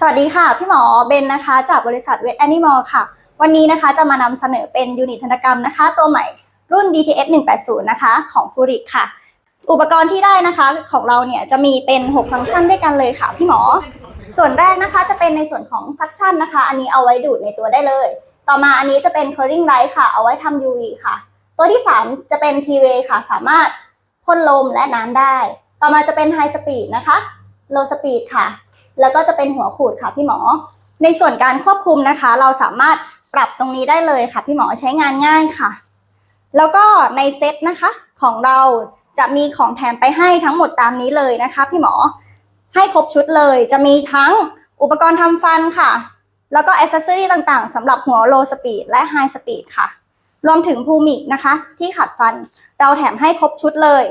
สวัสดีค่ะ พี่หมอเบนนะคะ จากบริษัทเวทแอนิมอลค่ะ วันนี้นะคะจะมานำเสนอเป็นยูนิตธนกรรมนะคะ ตัวใหม่รุ่น DTS 180 นะคะ ของฟูริกค่ะ อุปกรณ์ที่ได้นะคะของเราเนี่ยจะมีเป็น 6 ฟังก์ชันด้วยกันเลยค่ะ พี่หมอ ส่วนแรกนะคะจะเป็นในส่วนของซักชันนะคะ อันนี้เอาไว้ดูดในตัวได้เลย ต่อมาอันนี้จะเป็น curling light ค่ะ เอาไว้ทำ UV ค่ะ ตัวที่ 3 จะเป็น T-way ค่ะ สามารถพ่นลมและน้ำได้ ต่อมาจะเป็น high speed นะคะ low speed ค่ะ แล้วก็จะเป็นหัวขูดค่ะพี่หมอ ในส่วนการควบคุมนะคะ เราสามารถปรับตรงนี้ได้เลยค่ะ พี่หมอใช้งานง่ายค่ะ แล้วก็ในเซตนะคะของเราจะมีของแถมไปให้ทั้งหมดตามนี้เลยนะคะ พี่หมอให้ครบชุดเลยจะมีทั้งอุปกรณ์ทำฟันค่ะ แล้วก็อ c เซสซอรีต่างๆสำหรับหัว low speed และ high speed ค่ะ รวมถึงภูมิกนะคะ ที่ขัดฟัน เราแถมให้ครบชุดเลย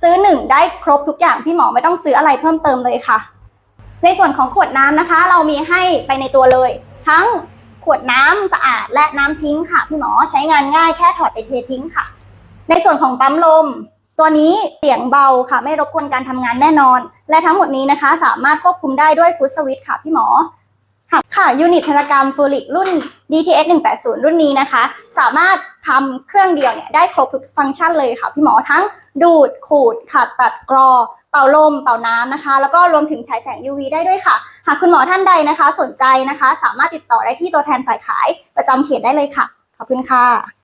ซื้อหนึ่งได้ครบทุกอย่างพี่หมอไม่ต้องซื้ออะไรเพิ่มเติมเลยค่ะ ในส่วนของขวดน้ำนะคะ เรามีให้ไปในตัวเลย ทั้งขวดน้ำสะอาดและน้ำทิ้งค่ะพี่หมอใช้งานง่ายแค่ถอดไปเททิ้งค่ะ ในส่วนของปั๊มลม ตัวนี้เสียงเบาค่ะ ไม่รบกวนการทำงานแน่นอน และทั้งหมดนี้นะคะ สามารถควบคุมได้ด้วยฟุตสวิตช์ค่ะพี่หมอค่ะยูนิตธนกรรมฟูริกรุ่น DTS 180 รุ่นนี้นะคะ สามารถทำเครื่องเดียวเนี่ยได้ครบทุกฟังก์ชันเลยค่ะพี่หมอทั้งดูดขูดขัดตัดกรอ เป่าลม เป่าน้ำนะคะ แล้วก็รวมถึงฉายแสง UV ได้ด้วยค่ะ หากคุณหมอท่านใดนะคะ สนใจนะคะ สามารถติดต่อได้ที่ตัวแทนฝ่ายขายประจำเขตได้เลยค่ะ ขอบคุณค่ะ